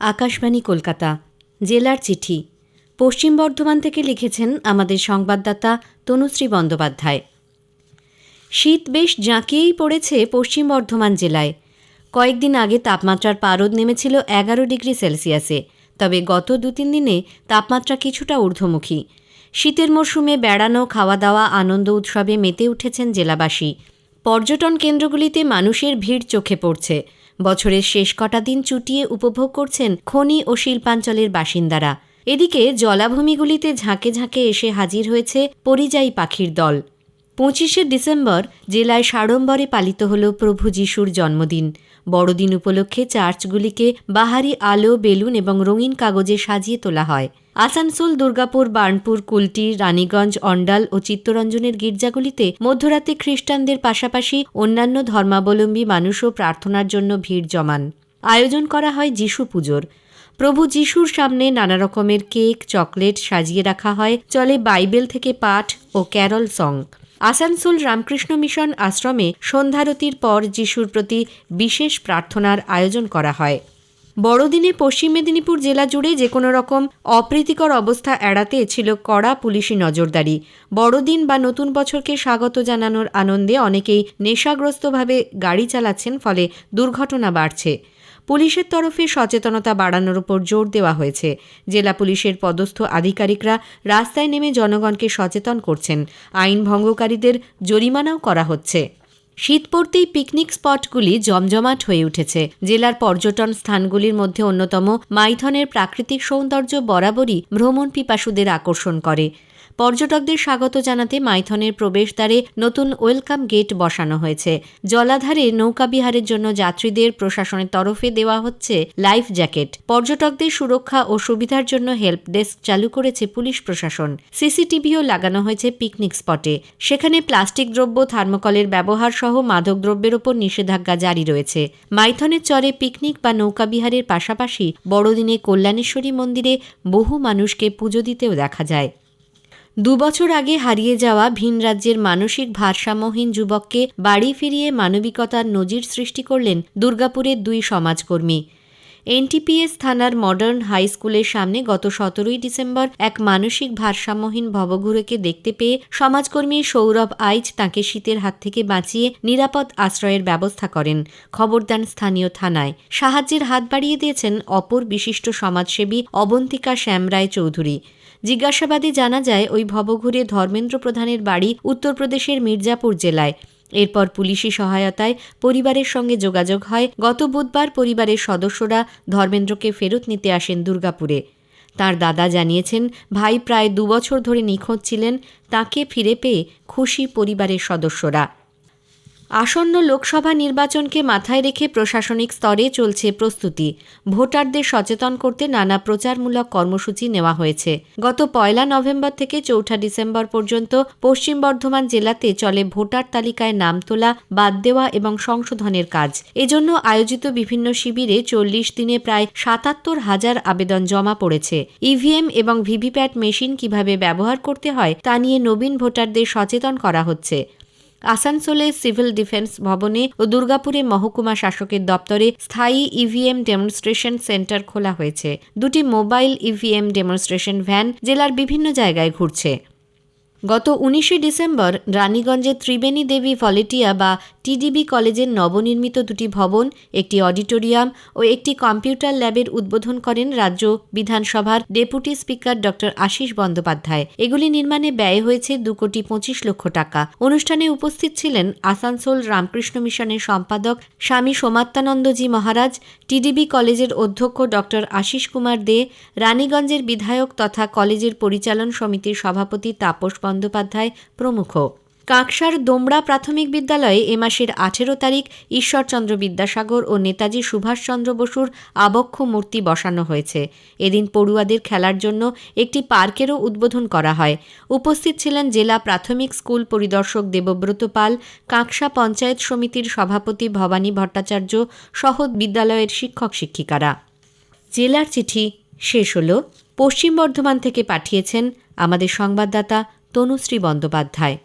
আকাশবাণী কলকাতা, জেলার চিঠি। পশ্চিম বর্ধমান থেকে লিখেছেন আমাদের সংবাদদাতা তনুশ্রী বন্দ্যোপাধ্যায়। শীত বেশ জাঁকিয়েই পড়েছে পশ্চিম বর্ধমান জেলায়। কয়েকদিন আগে তাপমাত্রার পারদ নেমেছিল এগারো ডিগ্রি সেলসিয়াসে, তবে গত দু তিন দিনে তাপমাত্রা কিছুটা ঊর্ধ্বমুখী। শীতের মরশুমে বেড়ানো খাওয়া দাওয়া আনন্দ উৎসবে মেতে উঠেছেন জেলাবাসী। পর্যটন কেন্দ্রগুলিতে মানুষের ভিড় চোখে পড়ছে। বছরের শেষ কটা দিন চুটিয়ে উপভোগ করছেন খনি ও শিল্পাঞ্চলের বাসিন্দারা। এদিকে জলাভূমিগুলিতে ঝাঁকে ঝাঁকে এসে হাজির হয়েছে পরিযায়ী পাখির দল। পঁচিশে ডিসেম্বর জেলায় সাড়ম্বরে পালিত হল প্রভু যিশুর জন্মদিন। বড়দিন উপলক্ষে চার্চগুলিকে বাহারি আলো, বেলুন এবং রঙিন কাগজে সাজিয়ে তোলা হয়। আসানসোল, দুর্গাপুর, বার্নপুর, কুলটি, রানীগঞ্জ, অন্ডাল ও চিত্তরঞ্জনের গির্জাগুলিতে মধ্যরাতে খ্রিস্টানদের পাশাপাশি অন্যান্য ধর্মাবলম্বী মানুষও প্রার্থনার জন্য ভিড় জমান। আয়োজন করা হয় যিশু পুজোর। প্রভু যিশুর সামনে নানা রকমের কেক, চকলেট সাজিয়ে রাখা হয়। চলে বাইবেল থেকে পাঠ ও carol song. Asansol Ramakrishna mission আশ্রমে সন্ধ্যারতির পর যিশুর প্রতি বিশেষ প্রার্থনার আয়োজন করা হয়। বড়দিনে পশ্চিম মেদিনীপুর জেলা জুড়ে যে কোনো রকম অপ্রীতিকর অবস্থা এড়াতে ছিল কড়া পুলিশি নজরদারি। বড়দিন বা নতুন বছরকে স্বাগত জানানোর আনন্দে অনেকেই নেশাগ্রস্তভাবে গাড়ি চালাচ্ছেন, ফলে দুর্ঘটনা বাড়ছে। পুলিশের তরফে সচেতনতা বাড়ানোর উপর জোর দেওয়া হয়েছে। জেলা পুলিশের পদস্থ আধিকারিকরা রাস্তায় নেমে জনগণকে সচেতন করছেন। আইন ভঙ্গকারীদের জরিমানাও করা হচ্ছে। শীত পড়তেই পিকনিক স্পটগুলি জমজমাট হয়ে উঠেছে। জেলার পর্যটন স্থানগুলির মধ্যে অন্যতম মাইথনের প্রাকৃতিক সৌন্দর্য বরাবরই ভ্রমণ পিপাসুদের আকর্ষণ করে। পর্যটকদের স্বাগত জানাতে মাইথনের প্রবেশদ্বারে নতুন ওয়েলকাম গেট বসানো হয়েছে। জলাধারে নৌকাবিহারের জন্য যাত্রীদের প্রশাসনের তরফে দেওয়া হচ্ছে লাইফ জ্যাকেট। পর্যটকদের সুরক্ষা ও সুবিধার জন্য হেল্প ডেস্ক চালু করেছে পুলিশ প্রশাসন। সিসিটিভিও লাগানো হয়েছে পিকনিক স্পটে। সেখানে প্লাস্টিক দ্রব্য, থার্মোকলের ব্যবহার সহ মাদক দ্রব্যের ওপর নিষেধাজ্ঞা জারি রয়েছে। মাইথনের চরে পিকনিক বা নৌকাবিহারের পাশাপাশি বড়দিনে কল্যাণেশ্বরী মন্দিরে বহু মানুষকে পুজো দিতেও দেখা যায়। দুবছর আগে হারিয়ে যাওয়া ভিন রাজ্যের মানসিক ভারসাম্যহীন যুবককে বাড়ি ফিরিয়ে মানবিকতার নজির সৃষ্টি করলেন দুর্গাপুরের দুই সমাজকর্মী। এনটিপিএস থানার মডার্ন হাই স্কুলের সামনে গত সতেরোই ডিসেম্বর এক মানসিক ভারসাম্যহীন ভবঘুরেকে দেখতে পেয়ে সমাজকর্মী সৌরভ আইচ তাকে শীতের হাত থেকে বাঁচিয়ে নিরাপদ আশ্রয়ের ব্যবস্থা করেন, খবর দেন স্থানীয় থানায়। সাহায্যের হাত বাড়িয়ে দিয়েছেন অপর বিশিষ্ট সমাজসেবী অবন্তিকা শ্যামরায় চৌধুরী। জিজ্ঞাসাবাদে জানা যায়, ওই ভবঘুরে ধর্মেন্দ্র প্রধানের বাড়ি উত্তরপ্রদেশের মির্জাপুর জেলায়। এরপর পুলিশি সহায়তায় পরিবারের সঙ্গে যোগাযোগ হয়। গত বুধবার পরিবারের সদস্যরা ধর্মেন্দ্রকে ফেরত নিতে আসেন দুর্গাপুরে। তার দাদা জানিয়েছেন, ভাই প্রায় দুবছর ধরে নিখোঁজ ছিলেন, তাকে ফিরে পেয়ে খুশি পরিবারের সদস্যরা। আসন্ন লোকসভা নির্বাচনকে মাথায় রেখে প্রশাসনিক স্তরে চলছে প্রস্তুতি। ভোটারদের সচেতন করতে নানা প্রচারমূলক কর্মসূচি নেওয়া হয়েছে। গত পয়লা নভেম্বর থেকে চৌঠা ডিসেম্বর পর্যন্ত পশ্চিম বর্ধমান জেলাতে চলে ভোটার তালিকায় নাম তোলা, বাদ দেওয়া এবং সংশোধনের কাজ। এজন্য আয়োজিত বিভিন্ন শিবিরে চল্লিশ দিনে প্রায় সাতাত্তর হাজার আবেদন জমা পড়েছে। ইভিএম এবং ভিভিপ্যাট মেশিন কীভাবে ব্যবহার করতে হয় তা নিয়ে নবীন ভোটারদের সচেতন করা হচ্ছে। আসানসোলে সিভিল ডিফেন্স ভবনে ও দুর্গাপুরে মহকুমা শাসকের দপ্তরে স্থায়ী ইভিএম ডেমনস্ট্রেশন সেন্টার খোলা হয়েছে। দুটি মোবাইল ইভিএম ডেমনস্ট্রেশন ভ্যান জেলার বিভিন্ন জায়গায় ঘুরছে। গত উনিশে ডিসেম্বর রানীগঞ্জের ত্রিবেণী দেবী ভলেটিয়া বা টিডিবি কলেজের নবনির্মিত দুটি ভবন, একটি অডিটোরিয়াম ও একটি কম্পিউটার ল্যাবের উদ্বোধন করেন রাজ্য বিধানসভার ডেপুটি স্পিকার ড. আশিস বন্দ্যোপাধ্যায়। এগুলি নির্মাণে ব্যয় হয়েছে দু কোটি পঁচিশ লক্ষ টাকা। অনুষ্ঠানে উপস্থিত ছিলেন আসানসোল রামকৃষ্ণ মিশনের সম্পাদক স্বামী সোমাত্মানন্দজি মহারাজ, টিডিবি কলেজের অধ্যক্ষ ড. আশিস কুমার দে, রানীগঞ্জের বিধায়ক তথা কলেজের পরিচালন সমিতির সভাপতি তাপস বন্দ্যোপাধ্যায় প্রমুখ। কাঁকসার দোমড়া প্রাথমিক বিদ্যালয়ে এ মাসের আঠেরো তারিখ ঈশ্বরচন্দ্র বিদ্যাসাগর ও নেতাজি সুভাষচন্দ্র বসুর আবক্ষ মূর্তি বসানো হয়েছে। এদিন পড়ুয়াদের খেলার জন্য একটি পার্কেরও উদ্বোধন করা হয়। উপস্থিত ছিলেন জেলা প্রাথমিক স্কুল পরিদর্শক দেবব্রত পাল, কাঁকসা পঞ্চায়েত সমিতির সভাপতি ভবানী ভট্টাচার্য সহ বিদ্যালয়ের শিক্ষক শিক্ষিকারা। জেলার চিঠি শেষ হল। পশ্চিম বর্ধমান থেকে পাঠিয়েছেন আমাদের সংবাদদাতা তনুশ্রী বন্দ্যোপাধ্যায়।